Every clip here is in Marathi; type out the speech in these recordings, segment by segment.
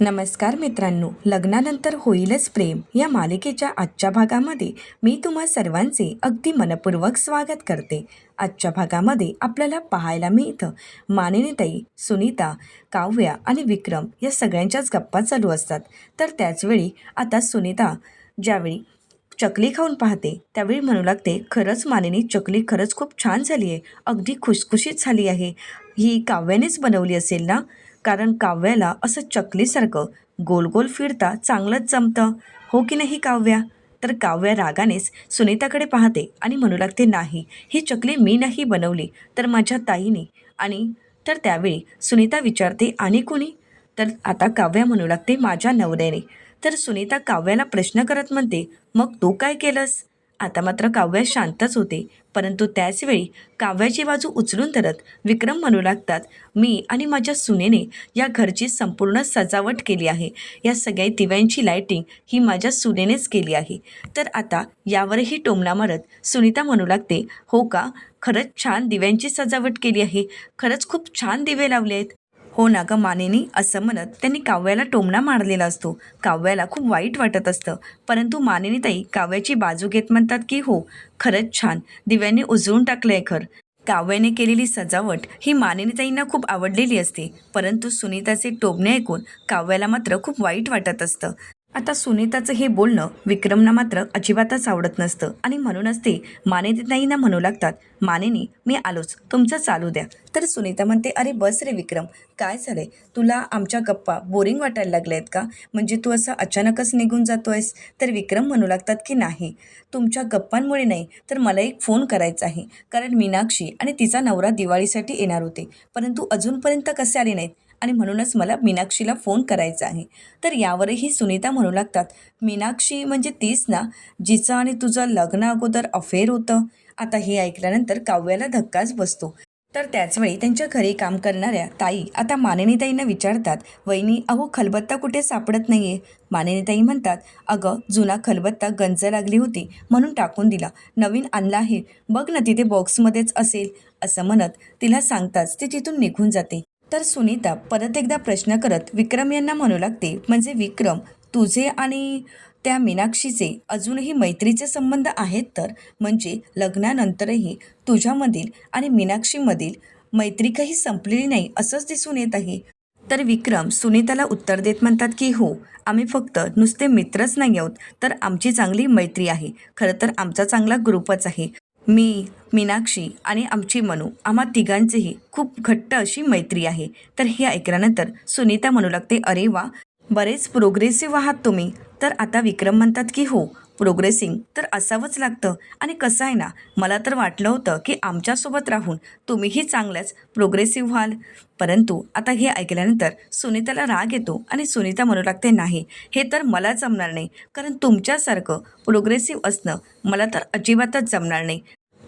नमस्कार मित्रांनो लग्नानंतर होईलच प्रेम. या मालिकेच्या आजच्या भागामध्ये मी तुम्हा सर्वांचे अगदी मनपूर्वक स्वागत करते. आजच्या भागामध्ये आपल्याला पाहायला मिळतं मानिनीताई सुनीता काव्या आणि विक्रम या सगळ्यांच्याच गप्पा चालू असतात. तर त्याचवेळी आता सुनीता ज्यावेळी चकली खाऊन पाहते त्यावेळी म्हणू लागते खरंच मानिनी चकली खरंच खूप छान झाली आहे अगदी खुशखुशीत झाली आहे. ही काव्यानेच बनवली असेल ना? कारण काव्याला असं चकलीसारखं गोल गोल फिरता चांगलंच जमतं. हो की नाही काव्या? तर काव्या रागानेच सुनीताकडे पाहते आणि म्हणू लागते नाही ही चकली मी नाही बनवली तर माझ्या ताईने. आणि तर त्यावेळी सुनीता विचारते आणि कोणी? तर आता काव्या म्हणू लागते माझ्या नवऱ्याने. तर सुनीता काव्याला प्रश्न करत म्हणते मग तू काय केलंस? आता मात्र काव्या शांतच होते. परंतु त्याचवेळी काव्याची बाजू उचलून धरत विक्रम म्हणू लागतात मी आणि माझ्या सुनेने या घरची संपूर्ण सजावट केली आहे. या सगळ्या दिव्यांची लायटिंग ही माझ्या सुनेनेच केली आहे. तर आता यावरही टोमणा मारत सुनीता म्हणू लागते हो का? खरंच छान दिव्यांची सजावट केली आहे. खरंच खूप छान दिवे लावले आहेत. हो ना गं मानेनी असं म्हणत त्यांनी काव्याला टोमणा मारलेला असतो. काव्याला खूप वाईट वाटत असतं. परंतु मानेनी ताई काव्याची बाजू घेत म्हणतात की हो खरंच छान. दिव्यांनी उजळून टाकलं आहे खर. काव्याने केलेली सजावट ही मानिनीताईंना खूप आवडलेली असते. परंतु सुनीताचे टोबणे ऐकून काव्याला मात्र खूप वाईट वाटत असतं. आता सुनीताचं हे बोलणं विक्रमना मात्र अजिबातच आवडत नसतं. आणि म्हणूनच ते ना म्हणू लागतात. मानेने मी आलोच. तुमचं चालू द्या. तर सुनीता म्हणते अरे बस रे विक्रम. काय झालं आहे तुला आमच्या गप्पा बोरिंग वाटायला लागल्या आहेत का? म्हणजे तू असं अचानकच निघून जातो आहेस तर विक्रम म्हणू लागतात की नाही. तुमच्या गप्पांमुळे नाही तर मला एक फोन करायचा आहे. कारण मीनाक्षी आणि तिचा नवरा दिवाळीसाठी येणार होते. परंतु अजूनपर्यंत कसे आले नाहीत? आणि म्हणूनच मला मीनाक्षीला फोन करायचा आहे. तर यावरही सुनीता म्हणू लागतात मीनाक्षी म्हणजे तीच ना जिचं आणि तुझं लग्न अगोदर अफेअर होतं. आता हे ऐकल्यानंतर काव्याला धक्काच बसतो. तर त्याचवेळी त्यांच्या घरी काम करणाऱ्या ताई आता मानिनीताईंना विचारतात वहिनी अहो खलबत्ता कुठे सापडत नाही आहे मानिनीताई म्हणतात अगं जुना खलबत्ता गंज लागली होती म्हणून टाकून दिला. नवीन आणला आहे. बघ ना तिथे बॉक्समध्येच असेल. असं म्हणत तिला सांगताच ती तिथून निघून जाते. तर सुनीता परत एकदा प्रश्न करत विक्रम यांना म्हणू लागते म्हणजे विक्रम तुझे आणि त्या मीनाक्षीचे अजूनही मैत्रीचे संबंध आहेत तर? म्हणजे लग्नानंतरही तुझ्यामधील आणि मीनाक्षीमधील मैत्री काही संपलेली नाही असंच दिसून येत आहे? तर विक्रम सुनीताला उत्तर देत म्हणतात की हो आम्ही फक्त नुसते मित्रच नाही आहोत तर आमची चांगली मैत्री आहे. खरं तर आमचा चांगला ग्रुपच आहे. मी मीनाक्षी आणि आमची मनू आम्हा तिघांचीही खूप घट्ट अशी मैत्री आहे. तर हे ऐकल्यानंतर सुनीता म्हणू लागते अरे वा बरेच प्रोग्रेसिव्ह आहात तुम्ही. तर आता विक्रम म्हणतात की हो प्रोग्रेसिंग तर असावंच लागतं. आणि कसं आहे ना मला तर वाटलं होतं की आमच्यासोबत राहून तुम्हीही चांगल्याच प्रोग्रेसिव्ह व्हाल. परंतु आता हे ऐकल्यानंतर सुनीताला राग येतो आणि सुनीता म्हणू लागते नाही हे तर मला जमणार नाही. कारण तुमच्यासारखं प्रोग्रेसिव्ह असणं मला तर अजिबातच जमणार नाही.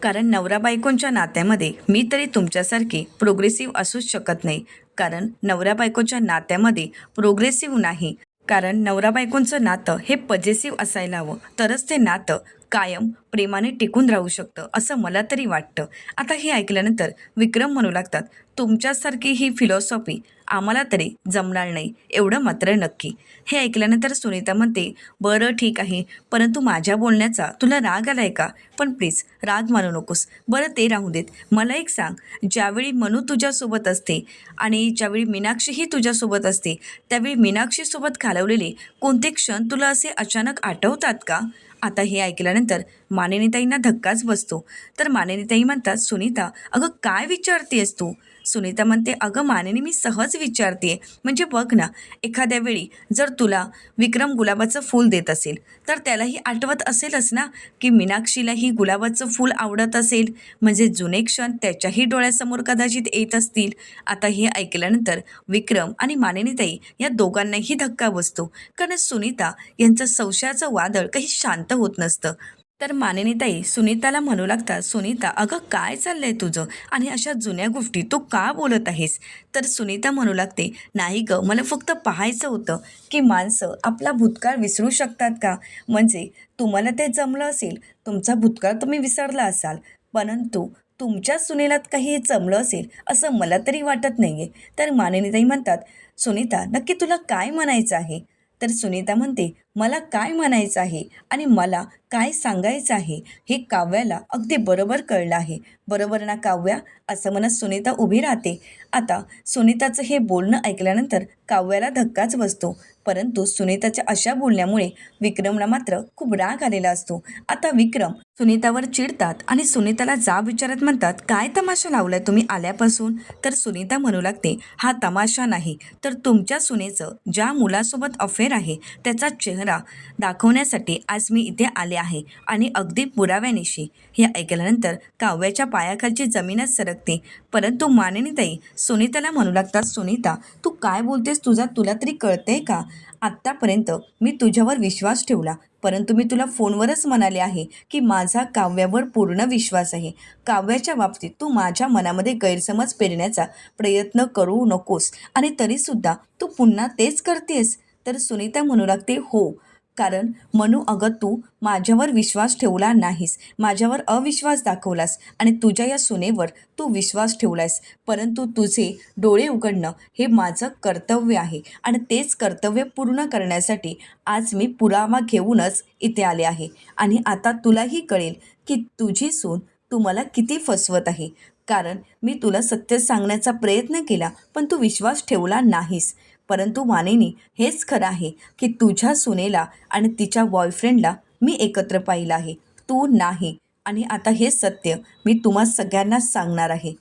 कारण नवरा बायकोंच्या नात्यामध्ये मी तरी तुमच्यासारखी प्रोग्रेसिव्ह असूच शकत नाही. कारण नवरा बायकोच्या नात्यामध्ये प्रोग्रेसिव्ह नाही. कारण नवरा बायकोंचं नातं हे पजेसिव्ह असायला हवं. तरच ते नातं कायम प्रेमाने टिकून राहू शकतं असं मला तरी वाटतं. आता हे ऐकल्यानंतर विक्रम म्हणू लागतात तुमच्यासारखी ही फिलॉसॉफी आम्हाला तरी जमणार नाही एवढं मात्र नक्की. हे ऐकल्यानंतर सुनीता म्हणते बरं ठीक आहे परंतु माझ्या बोलण्याचा तुला राग आला आहे का? पण प्लीज राग मानू नकोस. बरं ते राहू देत. मला एक सांग ज्यावेळी मनू तुझ्यासोबत असते आणि ज्यावेळी मीनाक्षीही तुझ्यासोबत असते त्यावेळी मीनाक्षीसोबत घालवलेले कोणते क्षण तुला असे अचानक आठवतात का? आता हे ऐकल्यानंतर मानिनीताईंना धक्काच बसतो. तर मानिनीताई म्हणतात सुनीता अगं काय विचारतेस तू? सुनीता म्हणते अगं मानेने मी सहज विचारते म्हणजे बघ ना एखाद्या वेळी जर तुला विक्रम गुलाबाचं फूल देत असेल तर त्यालाही आठवत असेलच ना की मीनाक्षीलाही गुलाबाचं फूल आवडत असेल. म्हणजे जुने क्षण त्याच्याही डोळ्यासमोर कदाचित येत असतील. आता हे ऐकल्यानंतर विक्रम आणि मानेनीताई या दोघांनाही धक्का बसतो. कारण सुनीता यांचं संशयाचं वादळ काही शांत होत नसतं. तर मानिनीताई सुनीताला म्हणू लागतात सुनीता अगं काय चाललंय तुझं? आणि अशा जुन्या गोष्टी तू का बोलत आहेस? तर सुनीता म्हणू लागते नाही गं मला फक्त पाहायचं होतं की माणसं आपला भूतकाळ विसरू शकतात का? म्हणजे तुम्हाला ते जमलं असेल तुमचा भूतकाळ तुम्ही विसरला असाल परंतु तुमच्या सुनेलात काही जमलं असेल असं मला तरी वाटत नाही आहे तर मानिनीताई म्हणतात सुनीता नक्की तुला काय म्हणायचं आहे? तर सुनीता म्हणते मला काय म्हणायचं आहे आणि मला काय सांगायचं आहे हे काव्याला अगदी बरोबर कळलं आहे. बरोबर ना काव्या? असं म्हणत सुनीता उभी राहते. आता सुनीताचं हे बोलणं ऐकल्यानंतर काव्याला धक्काच बसतो. परंतु सुनीताच्या अशा बोलण्यामुळे विक्रमला मात्र खूप राग आलेला असतो. आता विक्रम सुनीतावर चिडतात आणि सुनीताला जाब विचारत म्हणतात काय तमाशा लावलाय तुम्ही आल्यापासून? तर सुनीता म्हणू लागते हा तमाशा नाही. तर तुमच्या सुनेचं ज्या मुलासोबत अफेअर आहे त्याचा चेहरा दाखवण्यासाठी आज मी इथे आले आहे आणि अगदी पुराव्यानिशी. हे ऐकल्यानंतर काव्याच्या पायाखालची जमीनच सरकते. परंतु मानिनीताई सुनीताला म्हणू लागतात सुनीता तू काय बोलतेस तुझा? तुला तरी कळते का? आत्तापर्यंत मी तुझ्यावर विश्वास ठेवला. परंतु मी तुला फोनवरच म्हणाले आहे की माझा काव्यावर पूर्ण विश्वास आहे. काव्याच्या बाबतीत तू माझ्या मनामध्ये गैरसमज पेरण्याचा प्रयत्न करू नकोस आणि तरीसुद्धा तू पुन्हा तेच करतेस. तर सुनीता म्हणू लागते हो. कारण मनू अगं तू माझ्यावर विश्वास ठेवला नाहीस. माझ्यावर अविश्वास दाखवलास आणि तुझ्या या सुनेवर तू विश्वास ठेवलायस. परंतु तुझे डोळे उघडणं हे माझं कर्तव्य आहे आणि तेच कर्तव्य पूर्ण करण्यासाठी आज मी पुरावा घेऊनच इथे आले आहे. आणि आता तुलाही कळेल की तुझी सून तू मला किती फसवत आहे. कारण मी तुला सत्य सांगण्याचा प्रयत्न केला पण तू विश्वास ठेवला नाहीस. परंतु मानेनी हेच खरं आहे की तुझ्या सुनेला आणि तिच्या बॉयफ्रेंडला मी एकत्र पाहिलं आहे. तू नाही. आणि आता हे सत्य मी तुम्हा सगळ्यांना सांगणार आहे.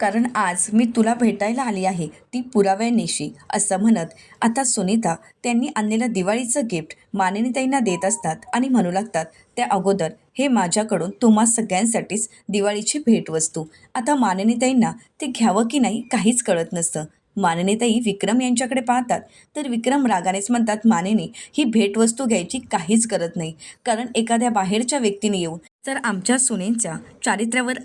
कारण आज मी तुला भेटायला आली आहे ती पुराव्यानिशी असं म्हणत. आता सुनीता त्यांनी आणलेलं दिवाळीचं गिफ्ट मानिनीताईंना देत असतात आणि म्हणू लागतात त्या अगोदर हे माझ्याकडून तुम्हा सगळ्यांसाठीच दिवाळीची भेटवस्तू. आता मानिनीताईंना ते घ्यावं की नाही काहीच कळत नसतं. माननेताई विक्रम यांच्याकडे पाहतात. तर विक्रम रागानेच म्हणतात मानेने ही भेटवस्तू घ्यायची काहीच करत नाही. कारण एखाद्या बाहेरच्या व्यक्तीने येऊन जर आमच्या सुनेंच्या चारित्र्यावर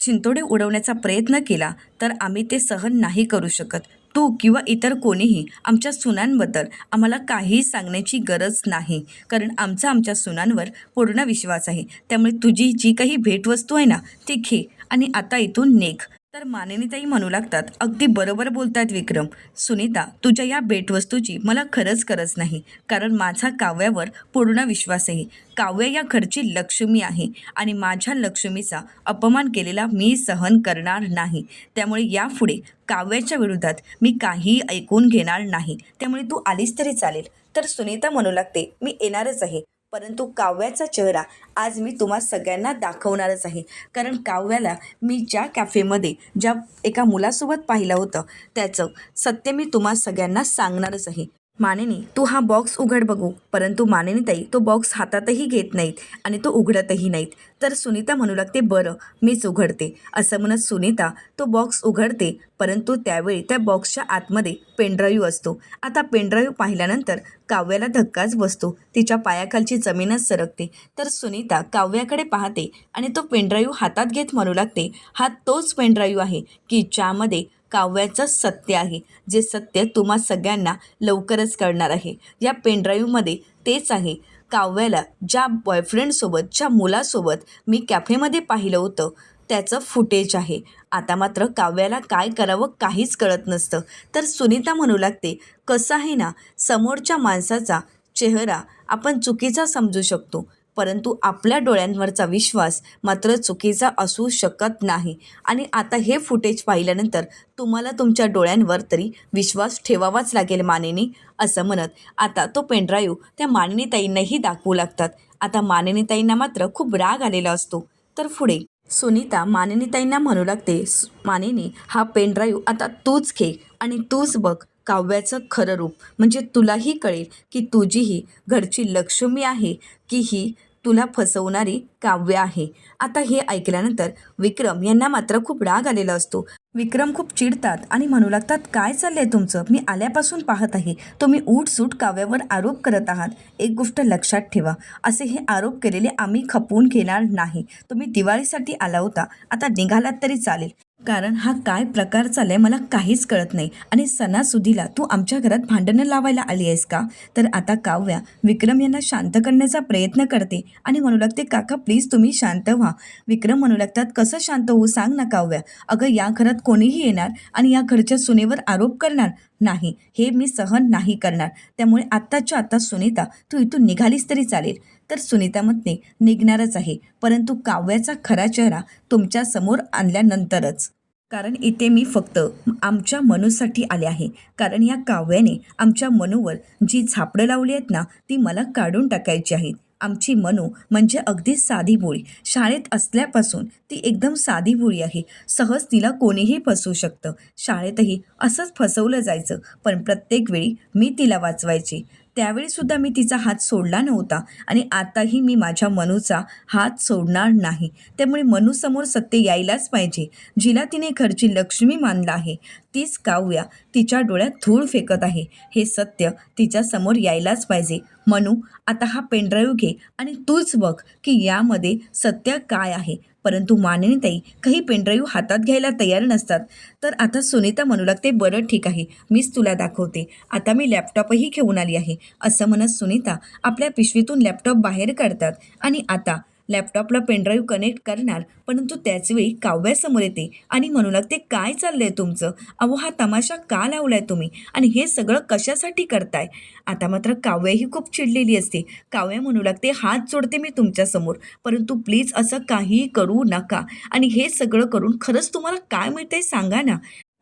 चिंतोडे उडवण्याचा प्रयत्न केला तर आम्ही ते सहन नाही करू शकत. तू किंवा इतर कोणीही आमच्या सुनांबद्दल आम्हाला काहीही सांगण्याची गरज नाही. कारण आमचा आमच्या सुनांवर पूर्ण विश्वास आहे. त्यामुळे तुझी जी काही भेटवस्तू आहे ना ती घे आणि आता इथून नेघ. तर मानिनीताई म्हणू लागतात अगदी बरोबर बोलतात विक्रम. सुनीता तुझ्या या भेटवस्तूची मला खरंच गरज नाही कारण माझा काव्यावर पूर्ण विश्वास आहे काव्य या घरची लक्ष्मी आहे आणि माझ्या लक्ष्मीचा अपमान केलेला मी सहन करणार नाही. त्यामुळे यापुढे काव्याच्या विरोधात मी काही ऐकून घेणार नाही. त्यामुळे तू आलीस तरी चालेल. तर सुनीता म्हणू लागते मी येणारच आहे. परंतु काव्याचा चेहरा आज मी तुम्हा सगळ्यांना दाखवणारच आहे. कारण काव्याला मी ज्या कॅफेमध्ये ज्या एका मुलासोबत पाहिलं होतं त्याचं सत्य मी तुम्हा सगळ्यांना सांगणारच आहे. मानिनी तू हा बॉक्स उघड बघू. परंतु मानिनीताई तो बॉक्स हातातही घेत नाहीत आणि तो उघडतही नाहीत. तर सुनीता म्हणू लागते बरं मीच उघडते. असं म्हणत सुनीता तो बॉक्स उघडते परंतु त्यावेळी त्या बॉक्सच्या आतमध्ये पेनड्राईव्ह असतो. आता पेनड्राईव्ह पाहिल्यानंतर काव्याला धक्काच बसतो. तिच्या पायाखालची जमीनच सरकते. तर सुनीता काव्याकडे पाहते आणि तो पेनड्राईव्ह हातात घेत म्हणू लागते हा तोच पेनड्राईव्ह आहे की ज्यामध्ये काव्याचं सत्य आहे जे सत्य तुम्हा सगळ्यांना लवकरच कळणार आहे. या पेनड्राईव्हमध्ये तेच आहे काव्याला ज्या बॉयफ्रेंडसोबत ज्या मुलासोबत मी कॅफेमध्ये पाहिलं होतं त्याचं फुटेज आहे. आता मात्र काव्याला काय करावं काहीच कळत नसतं. तर सुनीता म्हणू लागते कसं आहे ना समोरच्या माणसाचा चेहरा आपण चुकीचा समजू शकतो. परंतु आपल्या डोळ्यांवरचा विश्वास मात्र चुकीचा असू शकत नाही. आणि आता हे फुटेज पाहिल्यानंतर तुम्हाला तुमच्या डोळ्यांवर तरी विश्वास ठेवावाच लागेल मानिनी असं म्हणत आता तो पेनड्राईव्ह त्या मानिनीताईंनाही दाखवू लागतात. आता मानिनीताईंना मात्र खूप राग आलेला असतो. तर पुढे. सुनीता मानिनीताईंना म्हणू लागते मानिनी हा पेनड्राईव्ह आता तूच घे आणि तूच बघ काव्याचं खरं रूप. म्हणजे तुलाही कळेल की तुझी ही घरची लक्ष्मी आहे की ही तुला फसवणारी काव्य आहे. आता हे ऐकल्यानंतर विक्रम यांना मात्र खूप राग आलेला असतो. विक्रम खूप चिडतात आणि म्हणू लागतात काय चाललंय तुमचं? मी आल्यापासून पाहत आहे. तुम्ही सूट काव्यावर आरोप करत आहात. एक गोष्ट लक्षात ठेवा. असे हे आरोप केलेले आम्ही खपवून घेणार नाही. तुम्ही दिवाळीसाठी आला होता. आता निघालात तरी चालेल. कारण हा काय प्रकार चालाय मला काहीच कळत नाही. आणि सणासुदीला तू आमच्या घरात भांडणं लावायला आली आहेस का? तर आता काव्या विक्रम यांना शांत करण्याचा प्रयत्न करते. आणि म्हणू लागते काका प्लीज तुम्ही शांत व्हा. विक्रम म्हणू लागतात कसं शांत होऊ? सांग ना काव्या. अगं या घरात कोणीही येणार आणि या घरच्या सुनेवर आरोप करणार नाही. हे मी सहन नाही करणार. त्यामुळे आत्ताच्या आत्ता सुनीता तू इथून निघालीस तरी चालेल. तर सुनीता मतने निघणारच आहे. परंतु काव्याचा खरा चेहरा तुमच्यासमोर आणल्यानंतरच. कारण इथे मी फक्त आमच्या मनूसाठी आले आहे. कारण या काव्याने आमच्या मनूवर जी झापडं लावली आहेत ना ती मला काढून टाकायची आहेत. आमची मनू म्हणजे अगदी साधी भोळी शाळेत असल्यापासून ती एकदम साधी भोळी आहे. सहज तिला कोणीही फसवू शकतं. शाळेतही असंच फसवलं जायचं. पण प्रत्येक वेळी मी तिला वाचवायची. त्यावेळीसुद्धा मी तिचा हात सोडला नव्हता आणि आताही मी माझ्या मनूचा हात सोडणार नाही. त्यामुळे मनूसमोर सत्य यायलाच पाहिजे. जिला तिने घरची लक्ष्मी मानलं आहे. तीच काव्या तिच्या डोळ्यात धूळ फेकत आहे. हे सत्य तिच्यासमोर यायलाच पाहिजे. मनू आता हा पेनड्राईव्ह घे आणि तूच बघ की यामध्ये सत्य काय आहे. परंतु माननीताई काही पेनड्राईव्ह हातात घ्यायला तयार नसतात. तर आता सुनीता म्हणू लागते बरं ठीक आहे मीच तुला दाखवते. आता मी लॅपटॉपही घेऊन आली आहे असं म्हणत सुनीता आपल्या पिशवीतून लॅपटॉप बाहेर काढतात. आणि आता लॅपटॉपला पेनड्राईव्ह कनेक्ट करणार. परंतु त्याचवेळी काव्यासमोर येते आणि म्हणू लागते काय चाललंय तुमचं? अहो हा तमाशा का लावलाय तुम्ही? आणि हे सगळं कशासाठी करताय? आता मात्र काव्याही खूप चिडलेली असते. काव्या म्हणू लागते हात जोडते मी तुमच्यासमोर. परंतु प्लीज असं काहीही करू नका. आणि हे सगळं करून खरंच तुम्हाला काय मिळतंय सांगा ना.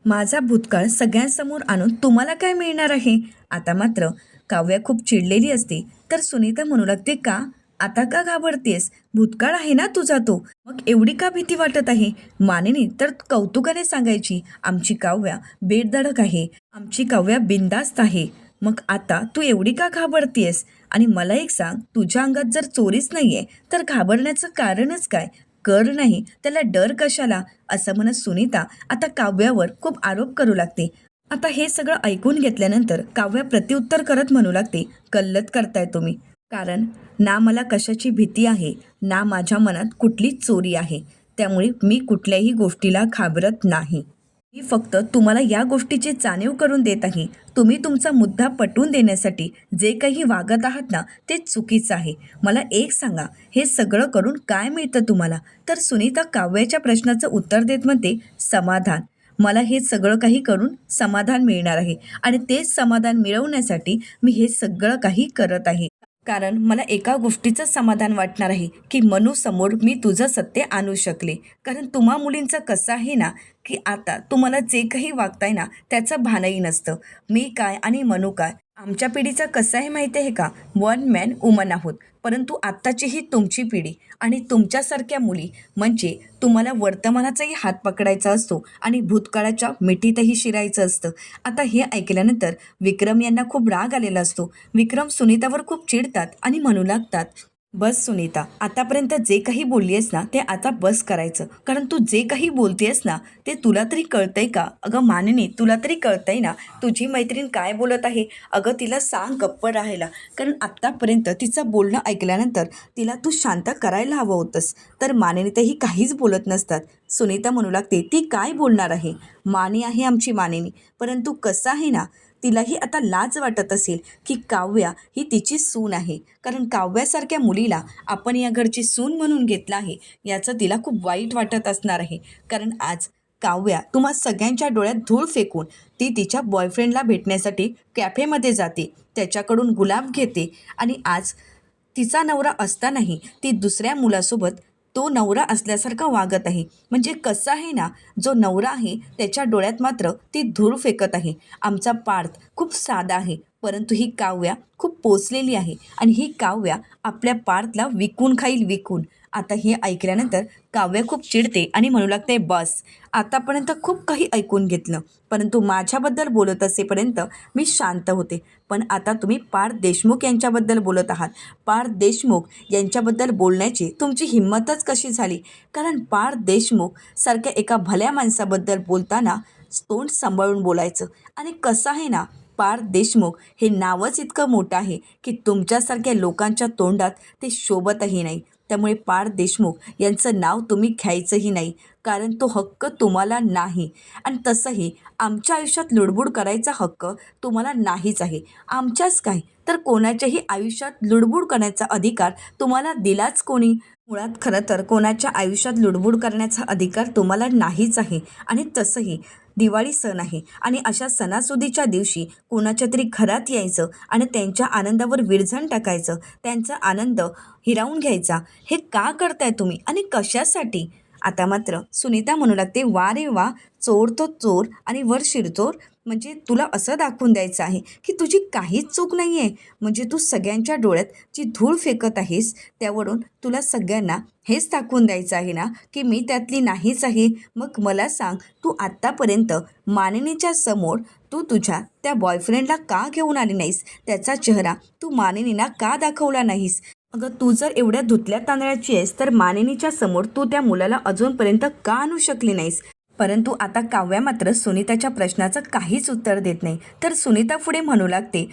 माझा भूतकाळ सगळ्यांसमोर आणून तुम्हाला काय मिळणार आहे? आता मात्र काव्या खूप चिडलेली असते. तर सुनीता म्हणू लागते का? आता का घाबरतेस? भूतकाळ आहे ना तुझा तो. मग एवढी का भीती वाटत आहे? मानेने तर कौतुकाने सांगायची आमची काव्या बेडधडक आहे. आमची काव्या बिंदास्त आहे. मग आता तू एवढी का घाबरतेस? आणि मला एक सांग तुझ्या अंगात जर चोरीच नाहीये तर घाबरण्याचं कारणच काय? कर नाही त्याला डर कशाला? असं म्हणत सुनीता आता काव्यावर खूप आरोप करू लागते. आता हे सगळं ऐकून घेतल्यानंतर काव्या प्रत्युत्तर करत म्हणू लागते कल्लत करताय तुम्ही. कारण ना मला कशाची भीती आहे ना माझ्या मनात कुठलीच चोरी आहे. त्यामुळे मी कुठल्याही गोष्टीला घाबरत नाही. मी फक्त तुम्हाला या गोष्टीची जाणीव करून देत आहे. तुम्ही तुमचा मुद्दा पटवून देण्यासाठी जे काही वागत आहात ना ते चुकीचं आहे. मला एक सांगा हे सगळं करून काय मिळतं तुम्हाला? तर सुनीता काव्याच्या प्रश्नाचं उत्तर देत म्हणते समाधान. मला हे सगळं काही करून समाधान मिळणार आहे. आणि तेच समाधान मिळवण्यासाठी मी हे सगळं काही करत आहे. कारण मला एका गोष्टीचं समाधान वाटणार आहे की मनूसमोर मी तुझं सत्य आणू शकले. कारण तुम्हा मुलींचं कसं आहे ना की आता तुम्हाला जे काही वागताय ना त्याचं भानही नसतं. मी काय आणि मनू काय आमच्या पिढीचं कसं आहे माहिती आहे का? वन मॅन वुमन आहोत. परंतु आत्ताची ही तुमची पिढी आणि तुमच्यासारख्या मुली म्हणजे तुम्हाला वर्तमानाचाही हात पकडायचा असतो आणि भूतकाळाच्या मिठीतही शिरायचं असतं. आता हे ऐकल्यानंतर विक्रम यांना खूप राग आलेला असतो. विक्रम सुनीतावर खूप चिडतात आणि म्हणू लागतात बस सुनीता आतापर्यंत जे काही बोलली आहेस ना ते आता बस करायचं. कारण तू जे काही बोलतेस ना ते तुला तरी कळतंय का? अगं माननी तुला तरी कळतंय ना तुझी मैत्रीण काय बोलत आहे? अगं तिला सांग गप्प राहायला. कारण आत्तापर्यंत तिचं बोलणं ऐकल्यानंतर तिला तू शांत करायला हवं होतंस. तर मानिनीतही काहीच बोलत नसतात. सुनीता म्हणू लागते ती काय बोलणार आहे? मानी आहे आमची मानिनी. परंतु कसं आहे ना तिलाही आता लाज वाटत असेल की काव्या ही तिची सून आहे. कारण काव्यासारख्या मुलीला आपण या घरची सून म्हणून घेतलं आहे याचं तिला खूप वाईट वाटत असणार आहे. कारण आज काव्या तुम्हा सगळ्यांच्या डोळ्यात धूळ फेकून ती तिच्या बॉयफ्रेंडला भेटण्यासाठी कॅफेमध्ये जाते त्याच्याकडून गुलाब घेते. आणि आज तिचा नवरा असतानाही ती दुसऱ्या मुलासोबत तो नवरा असल्यासारखा वागत आहे. म्हणजे कसं आहे ना जो नवरा आहे त्याच्या डोळ्यात मात्र ती धूळ फेकत आहे. आमचा पार्थ खूप साधा आहे परंतु ही काव्या खूप पोचलेली आहे आणि ही काव्या आपल्या पार्थला विकून खाईल विकून. आता हे ऐकल्यानंतर काव्य खूप चिडते आणि म्हणू लागते बस आतापर्यंत खूप काही ऐकून घेतलं. परंतु माझ्याबद्दल बोलत असेपर्यंत मी शांत होते. पण आता तुम्ही पार्थ देशमुख यांच्याबद्दल बोलत आहात. पार्थ देशमुख यांच्याबद्दल बोलण्याची तुमची हिंमतच कशी झाली? कारण पार्थ देशमुख सारख्या एका भल्या माणसाबद्दल बोलताना तोंड सांभाळून बोलायचं. आणि कसं आहे ना पार्थ देशमुख हे नावच इतकं मोठं आहे की तुमच्यासारख्या लोकांच्या तोंडात ते शोभतही नाही. त्यामुळे पार देशमुख यांचं नाव तुम्ही घ्यायचंही नाही कारण तो हक्क तुम्हाला नाही. आणि तसंही आमच्या आयुष्यात लुडबुड करायचा हक्क तुम्हाला नाहीच आहे. आमच्याच काय? तर कोणाच्याही आयुष्यात लुडबुड करण्याचा अधिकार तुम्हाला दिलाच कोणी? मुळात खरं तर कोणाच्या आयुष्यात लुडबुड करण्याचा अधिकार तुम्हाला नाहीच आहे. आणि तसंही दिवाळी सण आहे. आणि अशा सणासुदीच्या दिवशी कोणाच्या तरी घरात यायचं आणि त्यांच्या आनंदावर विरझण टाकायचं त्यांचा आनंद हिरावून घ्यायचा हे का करताय तुम्ही आणि कशासाठी? आता मात्र सुनीता म्हणू लागते वा रे वा चोर तो चोर आणि वर शिरचोर म्हणजे तुला असं दाखवून द्यायचं आहे की तुझी काहीच चूक नाही आहे म्हणजे तू सगळ्यांच्या डोळ्यात जी धूळ फेकत आहेस त्यावरून तुला सगळ्यांना हेच दाखवून द्यायचं आहे ना की मी त्यातली नाहीच आहे. मग मला सांग तू आत्तापर्यंत मानिनीच्या समोर तू तुझ्या त्या बॉयफ्रेंडला का घेऊन आली नाहीस? त्याचा चेहरा तू मानिनीला का दाखवला नाहीस? अगं तू जर एवढ्या धुतल्या तांदळाची आहेस तर मानिनीच्या समोर तू त्या मुलाला अजूनपर्यंत का आणू शकली नाहीस? परंतु आता काव्या मात्र सुनीताच्या प्रश्नाचं काहीच उत्तर देत नाही. तर सुनीता पुढे म्हणू लागते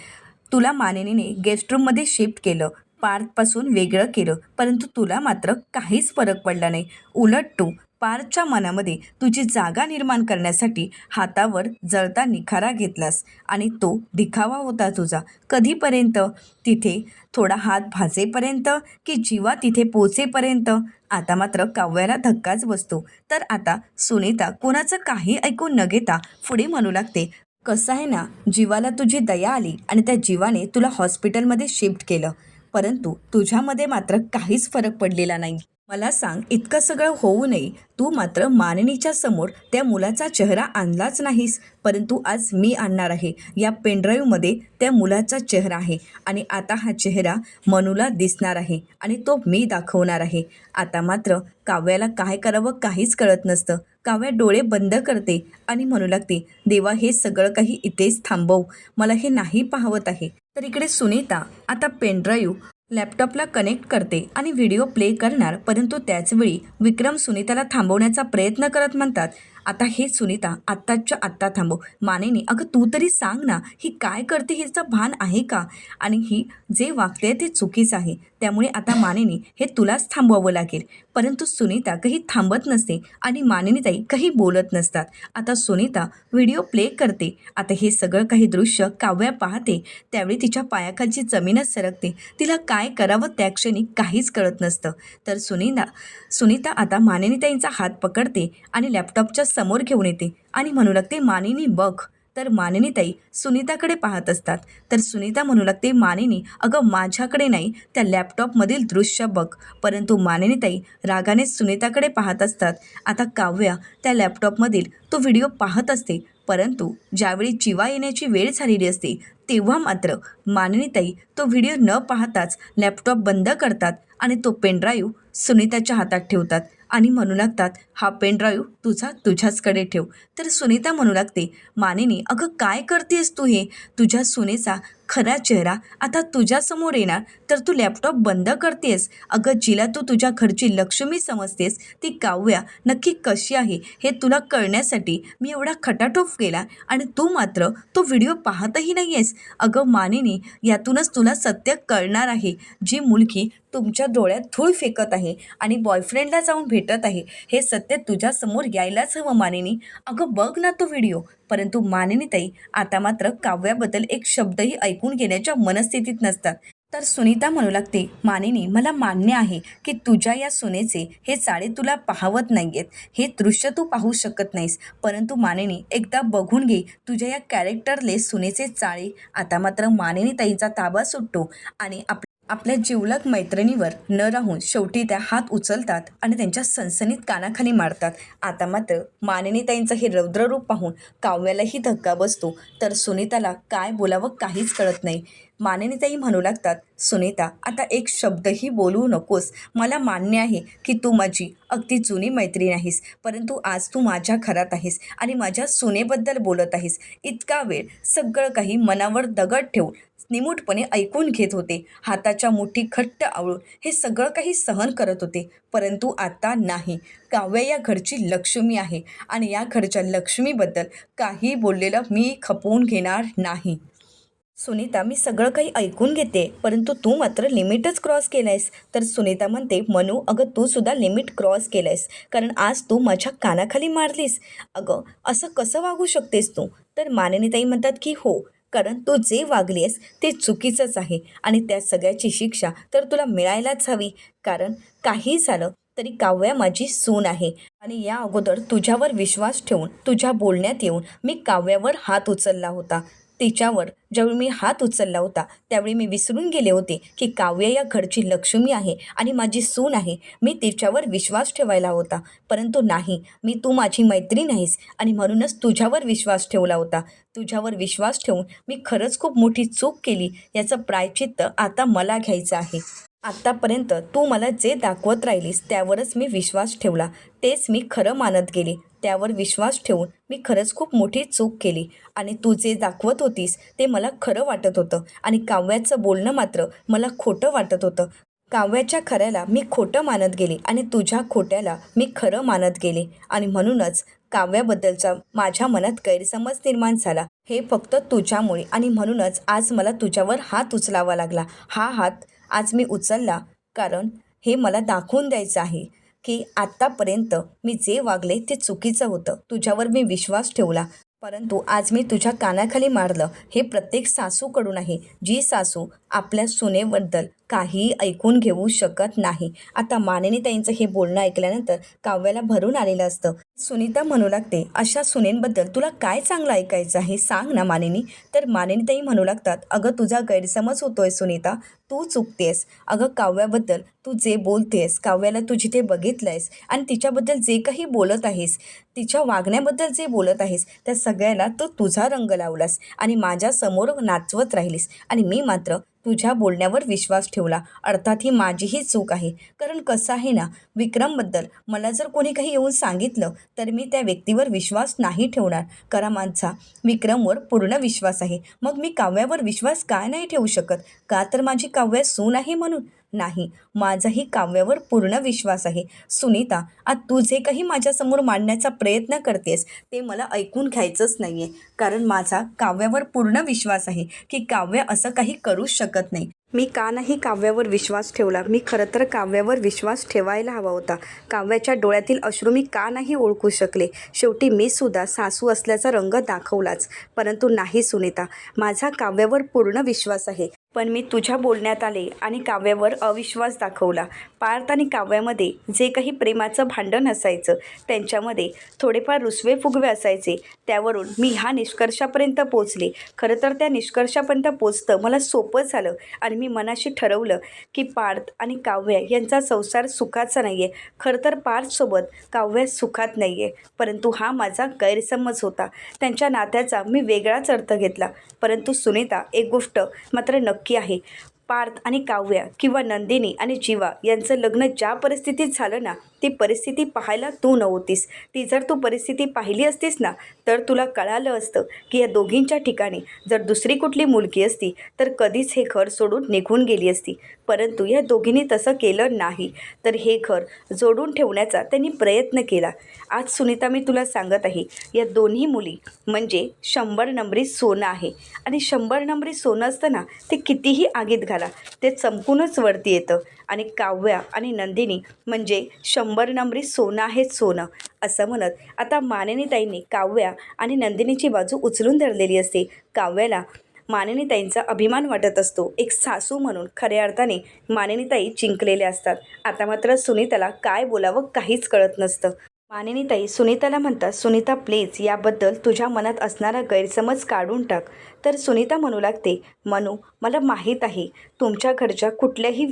तुला मानिनीने गेस्ट रूममध्ये शिफ्ट केलं पार्थपासून वेगळं केलं परंतु तुला मात्र काहीच फरक पडला नाही. उलट तू पार्थच्या मनामध्ये तुझी जागा निर्माण करण्यासाठी हातावर जळता निखारा घेतलास आणि तो दिखावा होता तुझा. कधीपर्यंत? तिथे थोडा हात भाजेपर्यंत की जीवा तिथे पोचेपर्यंत? आता मात्र काव्याला धक्काच बसतो. तर आता सुनीता कोणाचं काही ऐकून न घेता पुढे म्हणू लागते कसं आहे ना जीवाला तुझी दया आली आणि त्या जीवाने तुला हॉस्पिटलमध्ये शिफ्ट केलं. परंतु तुझ्यामध्ये मात्र काहीच फरक पडलेला नाही. मला सांग इतकं सगळं होऊ नये. तू मात्र माननीच्या समोर त्या मुलाचा चेहरा आणलाच नाहीस. परंतु आज मी आणणार आहे. या पेनड्राईव्हमध्ये त्या मुलाचा चेहरा आहे. आणि आता हा चेहरा मनूला दिसणार आहे. आणि तो मी दाखवणार आहे. आता मात्र काव्याला काय करावं काहीच कळत नसतं. काव्या डोळे बंद करते आणि म्हणू लागते देवा हे सगळं काही इथेच थांबव. मला हे नाही पाहवत आहे. तर इकडे सुनीता आता पेनड्राईव्ह लॅपटॉपला कनेक्ट करते आणि व्हिडिओ प्ले करणार परंतु त्याचवेळी विक्रम सुनीताला थांबवण्याचा प्रयत्न करत म्हणतात आता हे सुनीता आत्ताच्या आत्ता थांबव. मानेने अगं तू तरी सांग ना ही काय करते हिचं भान आहे का? आणि ही जे वागते ते चुकीचं आहे. त्यामुळे आता मानेने हे तुलाच थांबवावं लागेल. परंतु सुनीता काही थांबत नसते आणि मानिनीताई काही बोलत नसतात. आता सुनीता व्हिडिओ प्ले करते. आता हे सगळं काही दृश्य काव्या पाहते. त्यावेळी तिच्या पायाखालची जमीनच सरकते. तिला काय करावं त्या क्षणी काहीच कळत नसतं. तर सुनीता सुनीता आता मानिनीताईंचा हात पकडते आणि लॅपटॉपच्या समोर घेऊन येते आणि म्हणू लागते मानिनी बघ. तर मानिनीताई सुनीताकडे पाहत असतात. तर सुनीता म्हणू लागते मानिनी अगं माझ्याकडे नाही त्या लॅपटॉपमधील दृश्य बघ. परंतु मानिनीताई रागाने सुनीताकडे पाहत असतात. आता काव्या त्या लॅपटॉपमधील तो व्हिडिओ पाहत असते. परंतु ज्यावेळी जिवा येण्याची वेळ झालेली असते तेव्हा मात्र मानिनीताई तो व्हिडिओ न पाहताच लॅपटॉप बंद करतात आणि तो पेनड्राईव्ह सुनीताच्या हातात ठेवतात. आणि म्हणू लागतात हा पेन ड्राईव्ह तुझा तुझ्याचकडे ठेव. तर सुनीता म्हणू लागते मानिनी अगं काय करतेस तू हे? तुझ्या सुनेचा खरा चेहरा आता तुझ्यासमोर येणार तर तू लॅपटॉप बंद करतेस. अगं जिला तू तुझ्या घरची लक्ष्मी समजतेस ती काव्या नक्की कशी आहे हे तुला कळण्यासाठी मी एवढा खटाटोप केला आणि तू मात्र तो व्हिडिओ पाहतही नाही आहेस अगं मानिनी यातूनच तुला सत्य कळणार आहे. जी मुलगी तुमच्या डोळ्यात धूळ फेकत आहे आणि बॉयफ्रेंडला जाऊन भेटत आहे. हे सत्य तुझ्यासमोर यायलाच हवं मानिनी. अगं बघ ना तो व्हिडिओ परंतु मानिनीताई आता मात्र काव्याबद्दल एक शब्दही ऐकून घेण्याच्या मनस्थितीत नसतात. तर सुनीता म्हणू लागते मानिनी मला मान्य आहे की तुझ्या या सुनेचे हे चाळे तुला पाहवत नाही आहेत हे दृश्य तू पाहू शकत नाहीस. परंतु मानिनी एकदा बघून घे. तुझ्या या कॅरेक्टरले सुनेचे चाळे आता मात्र मानिनी ताईंचा ताबा सुटतो आणि आप आपल्या जिवलग मैत्रिणीवर न राहून शेवटी त्या हात उचलतात आणि त्यांच्या सनसनीत कानाखाली मारतात. आता मात्र माननीताईंचं हे रौद्ररूप पाहून काव्यालाही धक्का बसतो. तर सुनीताला काय बोलावं काहीच कळत नाही. मानिनीताई म्हणू लागतात सुनीता आता एक शब्दही बोलू नकोस. मला मान्य आहे की तू माझी अगदी जुनी मैत्रीण आहेस परंतु आज तू माझ्या घरात आहेस आणि माझ्या सुनेबद्दल बोलत आहेस. इतका वेळ सगळं काही मनावर दगड ठेवून निमूटपणे ऐकून घेत होते. हाताच्या मुठी घट्ट आवळून हे सगळं काही सहन करत होते परंतु आता नाही. काव्या या घरची लक्ष्मी आहे आणि या घरच्या लक्ष्मीबद्दल काही बोललेलं मी खपवून घेणार नाही. सुनीता मी सगळं काही ऐकून घेते परंतु तू मात्र लिमिटच क्रॉस केलं आहेस तर सुनीता म्हणते मनू अगं तू सुद्धा लिमिट क्रॉस केलायस आहेस कारण आज तू माझ्या कानाखाली मारलीस. अगं असं कसं वागू शकतेस तू? तर माननीताई म्हणतात की हो कारण तू जे वागली आहेस ते चुकीचंच आहे आणि त्या सगळ्याची शिक्षा तर तुला मिळायलाच हवी कारण काही झालं तरी काव्या माझी सून आहे आणि या अगोदर तुझ्यावर विश्वास ठेवून तुझ्या बोलण्यात येऊन मी काव्यावर हात उचलला होता. तिच्यावर ज्यावेळी मी हात उचलला होता त्यावेळी मी विसरून गेले होते की काव्य या घरची लक्ष्मी आहे आणि माझी सून आहे. मी तिच्यावर विश्वास ठेवायला होता. परंतु नाही मी तू माझी मैत्रीण आहेस आणि म्हणूनच तुझ्यावर विश्वास ठेवला होता. तुझ्यावर विश्वास ठेवून मी खरंच खूप मोठी चूक केली याचं प्रायचित्त आता मला घ्यायचं आहे. आत्तापर्यंत तू मला जे दाखवत राहिलीस त्यावरच मी विश्वास ठेवला. तेच मी खरं मानत गेले. त्यावर विश्वास ठेवून मी खरंच खूप मोठी चूक केली. आणि तू जे दाखवत होतीस ते मला खरं वाटत होतं. आणि काव्याचं बोलणं मात्र मला खोटं वाटत होतं. काव्याच्या खऱ्याला मी खोटं मानत गेले आणि तुझ्या खोट्याला मी खरं मानत गेले. आणि म्हणूनच काव्याबद्दलचा माझ्या मनात गैरसमज निर्माण झाला. हे फक्त तुझ्यामुळे आणि म्हणूनच आज मला तुझ्यावर हात उचलावा लागला. हा हात आज मी उचलला कारण हे मला दाखवून द्यायचं आहे. की आत्तापर्यंत मी जे वागले ते चुकीचं होतं. तुझ्यावर मी विश्वास ठेवला. परंतु आज मी तुझ्या कानाखाली मारलं. हे प्रत्येक सासूकडून आहे जी सासू आपल्या सुनेबद्दल काहीही ऐकून घेऊ शकत नाही. आता मानिनीताईंचं हे बोलणं ऐकल्यानंतर काव्याला भरून आलेलं असतं. सुनीता म्हणू लागते अशा सुनेंबद्दल तुला काय चांगलं ऐकायचं आहे सांग ना मानिनी. तर मानिनीताई म्हणू लागतात अगं तुझा गैरसमज होतोय सुनीता तू चुकतेस. अगं काव्याबद्दल तू जे बोलतेस काव्याला तू जिथे बघितलं आहेस आणि तिच्याबद्दल जे काही बोलत आहेस तिच्या वागण्याबद्दल जे बोलत आहेस त्या सगळ्याला तू तुझा रंग लावलास आणि माझ्यासमोर नाचवत राहिलीस आणि मी मात्र तुझ्या बोलण्यावर विश्वास ठेवला. अर्थात ही माझीही चूक आहे. कारण कसं आहे ना विक्रमबद्दल मला जर कोणी काही येऊन सांगितलं तर मी त्या व्यक्तीवर विश्वास नाही ठेवणार. कारण माझा विक्रमवर पूर्ण विश्वास आहे. मग मी काव्यावर विश्वास का नाही ठेवू शकत? का तर माझी काव्य सून आहे म्हणून? नाही. माझाही काव्यावर पूर्ण विश्वास आहे. सुनीता आज तू जे काही माझ्यासमोर मांडण्याचा प्रयत्न करतेस ते मला ऐकून घ्यायचंच नाही आहे कारण माझा काव्यावर पूर्ण विश्वास आहे की काव्य असं काही करूच शकत नाही. मी का नाही काव्यावर विश्वास ठेवला मी खरं तर काव्यावर विश्वास ठेवायला हवा होता. काव्याच्या डोळ्यातील अश्रू मी का नाही ओळखू शकले? शेवटी मी सुद्धा सासू असल्याचा रंग दाखवलाच. परंतु नाही सुनीता. माझा काव्यावर पूर्ण विश्वास आहे. पण मी तुझ्या बोलण्यात आले आणि काव्यावर अविश्वास दाखवला. पार्थ आणि काव्यामध्ये जे काही प्रेमाचं भांडण असायचं त्यांच्यामध्ये थोडेफार रुसवे फुगवे असायचे. त्यावरून मी ह्या निष्कर्षापर्यंत पोचले खरं तर त्या निष्कर्षापर्यंत पोचतं मला सोपं झालं आणि मी मनाशी ठरवलं की पार्थ आणि काव्य यांचा संसार सुखाचा नाही आहे खरं तर पार्थसोबत काव्य सुखात नाही आहे परंतु हा माझा गैरसमज होता. त्यांच्या नात्याचा मी वेगळाच अर्थ घेतला. परंतु सुनीता एक गोष्ट मात्र नक्की आहे. पार्थ आणि काव्या किंवा नंदिनी आणि जीवा यांचं लग्न ज्या परिस्थितीत झालं ना ती परिस्थिती पाहायला तू नव्हतीस. ती जर तू परिस्थिती पाहिली असतीस ना तर तुला कळालं असतं की या दोघींच्या ठिकाणी जर दुसरी कुठली मुलगी असती तर कधीच हे घर सोडून निघून गेली असती. परंतु या दोघींनी तसं केलं नाही. तर हे घर जोडून ठेवण्याचा त्यांनी प्रयत्न केला. आज सुनीता मी तुला सांगत आहे या दोन्ही मुली म्हणजे शंभर नंबरी सोनं आहे. आणि शंभर नंबरी सोनं असतं ना ते कितीही आगीत घाला ते चमकूनच वरती येतं. आणि काव्या आणि नंदिनी म्हणजे शंभर नंबरी सोनं आहेच सोनं असं म्हणत. आता मानिनीताईंनी काव्या आणि नंदिनीची बाजू उचलून धरलेली असते. काव्याला मानिनीताईंचा अभिमान वाटत असतो. एक सासू म्हणून खऱ्या अर्थाने मानिनीताई जिंकलेल्या असतात. आता मात्र सुनीताला काय बोलावं काहीच कळत नसतं. मानिनीताई सुनीताला म्हणतात सुनीता प्लीज याबद्दल तुझ्या मनात असणारा गैरसमज काढून टाक. तर सुनीता म्हणू लागते मनू मला माहीत आहे तुमच्या घरच्या कुठल्याही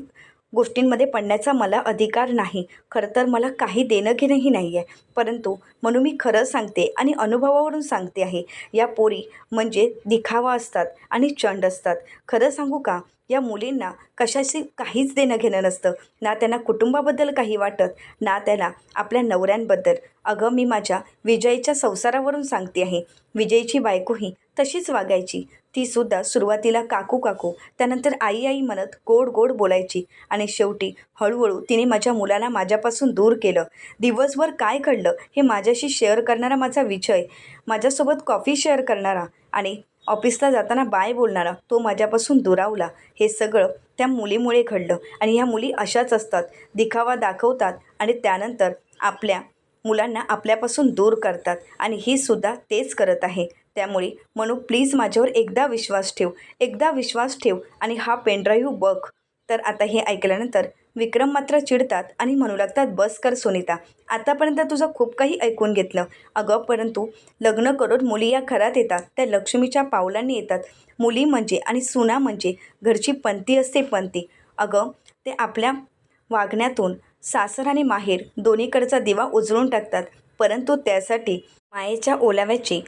गोष्टींमध्ये पडण्याचा मला अधिकार नाही. खरं तर मला काही देणं घेणंही नाही आहे परंतु म्हणून मी खरं सांगते आणि अनुभवावरून सांगते आहे. या पोरी म्हणजे दिखावा असतात आणि चंड असतात. खरं सांगू का? या मुलींना कशाशी काहीच देणं घेणं नसतं. ना त्यांना कुटुंबाबद्दल काही वाटत ना त्याला आपल्या नवऱ्यांबद्दल. अगं मी माझ्या विजयच्या संसारावरून सांगते आहे. विजयीची बायकोही तशीच वागायची. तीसुद्धा सुरुवातीला काकू काकू त्यानंतर आई आई म्हणत गोड गोड बोलायची. आणि शेवटी हळूहळू तिने माझ्या मुलाला माझ्यापासून दूर केलं. दिवसभर काय घडलं हे माझ्याशी शेअर करणारा माझा विजय माझ्यासोबत कॉफी शेअर करणारा आणि ऑफिसला जाताना बाय बोलणारा तो माझ्यापासून दुरावला. हे सगळं त्या मुलीमुळे घडलं आणि ह्या मुली अशाच असतात. दिखावा दाखवतात आणि त्यानंतर आपल्या मुलांना आपल्यापासून दूर करतात आणि ही सुद्धा तेच करत आहे. त्यामुळे म्हणू प्लीज माझ्यावर एकदा विश्वास ठेव. एकदा विश्वास ठेव आणि हा पेनड्राईव्ह बघ. तर आता हे ऐकल्यानंतर विक्रम मात्र चिडतात आणि म्हणू लागतात बस कर सुनीता आतापर्यंत तुझं खूप काही ऐकून घेतलं. अगं परंतु लग्न करून मुली या घरात येतात त्या लक्ष्मीच्या पावलांनी येतात. मुली म्हणजे आणि सुना म्हणजे घरची पंती असते पंती. अगं ते आपल्या वागण्यातून सासर आणि माहेर दोन्हीकडचा दिवा उजळून टाकतात. परंतु त्यासाठी मायेच्या ओलाव्याची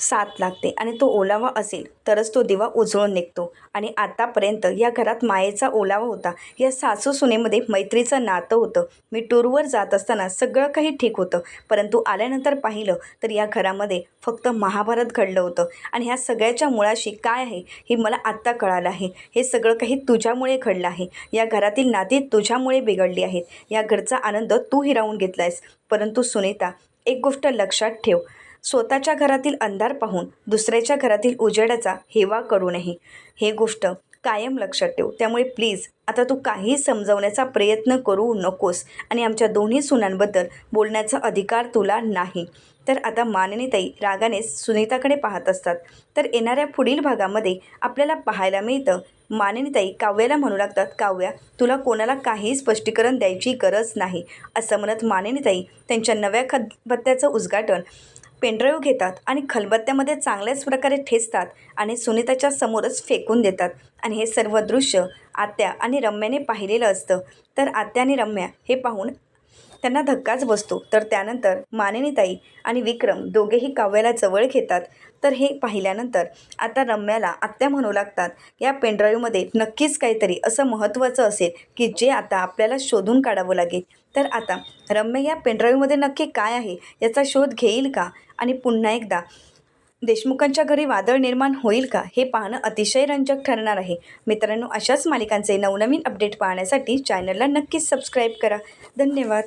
साथ लागते आणि तो ओलावा असेल तरच तो दिवा उजळून निघतो. आणि आतापर्यंत या घरात मायेचा ओलावा होता. या सासू सुनेमध्ये मैत्रीचं नातं होतं. मी टूरवर जात असताना सगळं काही ठीक होतं. परंतु आल्यानंतर पाहिलं तर या घरामध्ये फक्त महाभारत घडलं होतं. आणि ह्या सगळ्याच्या मुळाशी काय आहे हे मला आत्ता कळालं आहे. हे सगळं काही तुझ्यामुळे घडलं आहे. या घरातील नाती तुझ्यामुळे बिघडली आहेत. या घरचा आनंद तू हिरावून घेतला आहेस परंतु सुनीता एक गोष्ट लक्षात ठेव. स्वतःच्या घरातील अंधार पाहून दुसऱ्याच्या घरातील उजेडाचा हेवा करू नये. हे गोष्ट कायम लक्षात ठेव. त्यामुळे प्लीज आता तू काही समजवण्याचा प्रयत्न करू नकोस आणि आमच्या दोन्ही सुनांबद्दल बोलण्याचा अधिकार तुला नाही. तर आता माननीताई रागाने सुनीताकडे पाहत असतात. तर येणाऱ्या पुढील भागामध्ये आपल्याला पाहायला मिळतं. माननीताई काव्याला म्हणू लागतात काव्या तुला कोणाला काही स्पष्टीकरण द्यायची गरज नाही. असं म्हणत माननीताई त्यांच्या नव्या खतबत्त्याचं उद्घाटन पेनड्राईव्ह घेतात आणि खलबत्त्यामध्ये चांगल्याच प्रकारे ठेचतात आणि सुनीताच्या समोरच फेकून देतात. आणि हे सर्व दृश्य आत्या आणि रम्याने पाहिलेलं असतं. तर आत्या आणि रम्या हे पाहून त्यांना धक्काच बसतो. तर त्यानंतर मानिनीताई आणि विक्रम दोघेही काव्याला जवळ घेतात. तर हे पाहिल्यानंतर आता रम्याला आत्या म्हणू लागतात या पेनड्राईव्हमध्ये नक्कीच काहीतरी असं महत्त्वाचं असेल की जे आता आपल्याला शोधून काढावं लागेल. तर आता रम्य या पेनड्राईव्हमध्ये नक्की काय आहे याचा शोध घेईल का? आणि पुन्हा एकदा देशमुखांच्या घरी वादळ निर्माण होईल का? हे पाहणं अतिशय रंजक ठरणार आहे. मित्रांनो अशाच मालिकांचे नवनवीन अपडेट पाहण्यासाठी चॅनलला नक्कीच सबस्क्राईब करा. धन्यवाद.